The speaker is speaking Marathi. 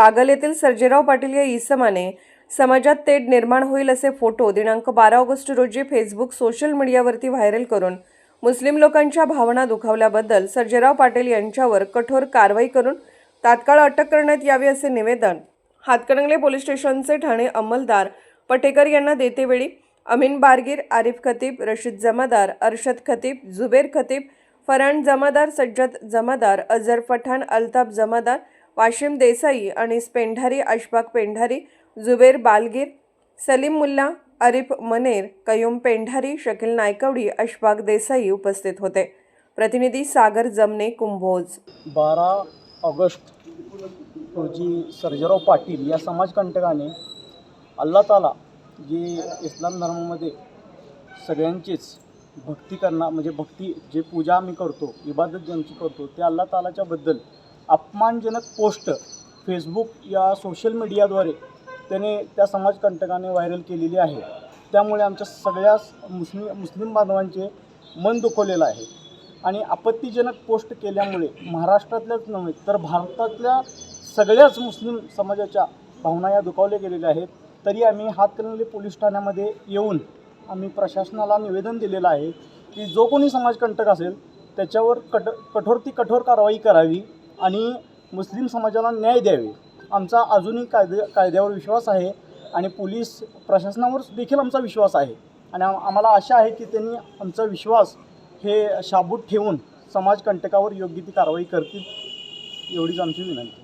कागल येथील सर्जेराव पाटील या इसमाने समाजात तेढ निर्माण होईल असे फोटो दिनांक बारा ऑगस्ट रोजी फेसबुक सोशल मीडियावरती व्हायरल करून मुस्लिम लोकांच्या भावना दुखावल्याबद्दल सर्जेराव पाटील यांच्यावर कठोर कारवाई करून तात्काळ अटक करण्यात यावी असे निवेदन. हातकणंगले पोलीस स्टेशनचे ठाणे अंमलदार पटेकर यांना देतेवेळी अमीन बारगीर आरिफ खतीब रशीद जमादार अरशद खतीब जुबेर खतीब फरहान जमादार सज्जद जमादार अझर पठाण अल्ताफ जमादार वाशिम देसाई आणि पेंढारी अशफाक पेंढारी जुबेर बालगीर सलीम मुल्ला अरिफ मनेर कयूम पेंढारी शकील नायकवडी अशफाक देसाई उपस्थित होते. प्रतिनिधी सागर जमने कुंभोज. बारा ऑगस्ट रोजी सर्जराव पाटील या समाजकंटकाने अल्ला ताला जे इस्लाम धर्मामध्ये सगळ्यांचीच भक्ती करणार म्हणजे भक्ती जे पूजा आम्ही करतो इबादत ज्यांची करतो ते अल्ला तालाच्याबद्दल अपमानजनक पोस्ट फेसबुक या सोशल मीडियाद्वारे त्याने त्या समाजकंटकाने व्हायरल केलेली आहे. त्यामुळे आमच्या सगळ्या मुस्लिम मुस्लिम बांधवांचे मन दुखवलेलं आहे. आणि आपत्तीजनक पोस्ट केल्यामुळे महाराष्ट्रातल्याच नव्हे तर भारतातल्या सगळ्याच मुस्लिम समाजाच्या भावना या दुखावल्या गेलेल्या आहेत. तरी आम्ही हातकणंगले पोलीस ठाण्यामध्ये येऊन आम्ही प्रशासनाला निवेदन दिलेलं आहे की जो कोणी समाजकंटक असेल त्याच्यावर कट कठोर ती कठोर कारवाई करावी. आणि मुस्लिम समाजाला न्याय द्यावे. आमचा अजूनही कायदे कायद्यावर विश्वास आहे आणि पोलीस प्रशासनावर देखील आमचा विश्वास आहे. आणि आम्हाला आशा आहे की त्यांनी आमचा विश्वास हे शाबूत ठेवून समाजकंटकावर योग्य ती कारवाई करतील एवढीच आमची विनंती